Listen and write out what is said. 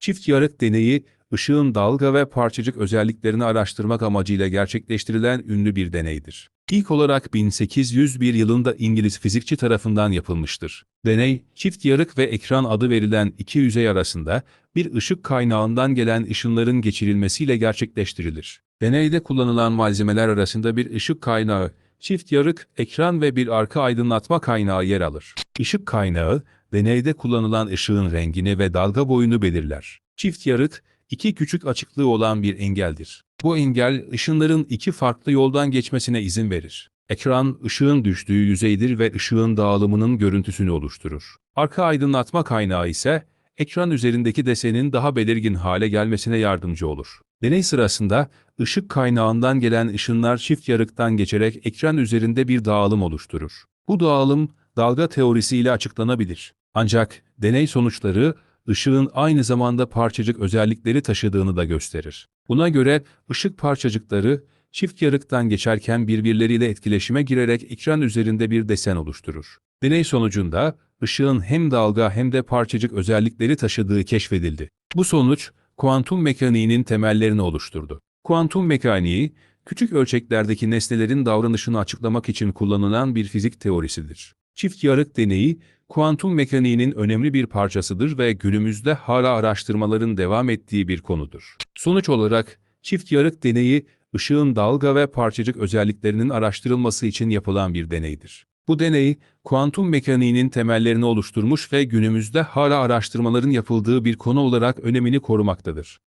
Çift yarık deneyi, ışığın dalga ve parçacık özelliklerini araştırmak amacıyla gerçekleştirilen ünlü bir deneydir. İlk olarak 1801 yılında İngiliz fizikçi tarafından yapılmıştır. Deney, çift yarık ve ekran adı verilen iki yüzey arasında bir ışık kaynağından gelen ışınların geçirilmesiyle gerçekleştirilir. Deneyde kullanılan malzemeler arasında bir ışık kaynağı, çift yarık, ekran ve bir arka aydınlatma kaynağı yer alır. Işık kaynağı, deneyde kullanılan ışığın rengini ve dalga boyunu belirler. Çift yarık, iki küçük açıklığı olan bir engeldir. Bu engel, ışınların iki farklı yoldan geçmesine izin verir. Ekran, ışığın düştüğü yüzeydir ve ışığın dağılımının görüntüsünü oluşturur. Arka aydınlatma kaynağı ise, ekran üzerindeki desenin daha belirgin hale gelmesine yardımcı olur. Deney sırasında, ışık kaynağından gelen ışınlar çift yarıktan geçerek ekran üzerinde bir dağılım oluşturur. Bu dağılım, dalga teorisiyle açıklanabilir. Ancak deney sonuçları, ışığın aynı zamanda parçacık özellikleri taşıdığını da gösterir. Buna göre ışık parçacıkları çift yarıktan geçerken birbirleriyle etkileşime girerek ekran üzerinde bir desen oluşturur. Deney sonucunda ışığın hem dalga hem de parçacık özellikleri taşıdığı keşfedildi. Bu sonuç kuantum mekaniğinin temellerini oluşturdu. Kuantum mekaniği, küçük ölçeklerdeki nesnelerin davranışını açıklamak için kullanılan bir fizik teorisidir. Çift yarık deneyi, kuantum mekaniğinin önemli bir parçasıdır ve günümüzde hala araştırmaların devam ettiği bir konudur. Sonuç olarak, çift yarık deneyi, ışığın dalga ve parçacık özelliklerinin araştırılması için yapılan bir deneydir. Bu deney, kuantum mekaniğinin temellerini oluşturmuş ve günümüzde hala araştırmaların yapıldığı bir konu olarak önemini korumaktadır.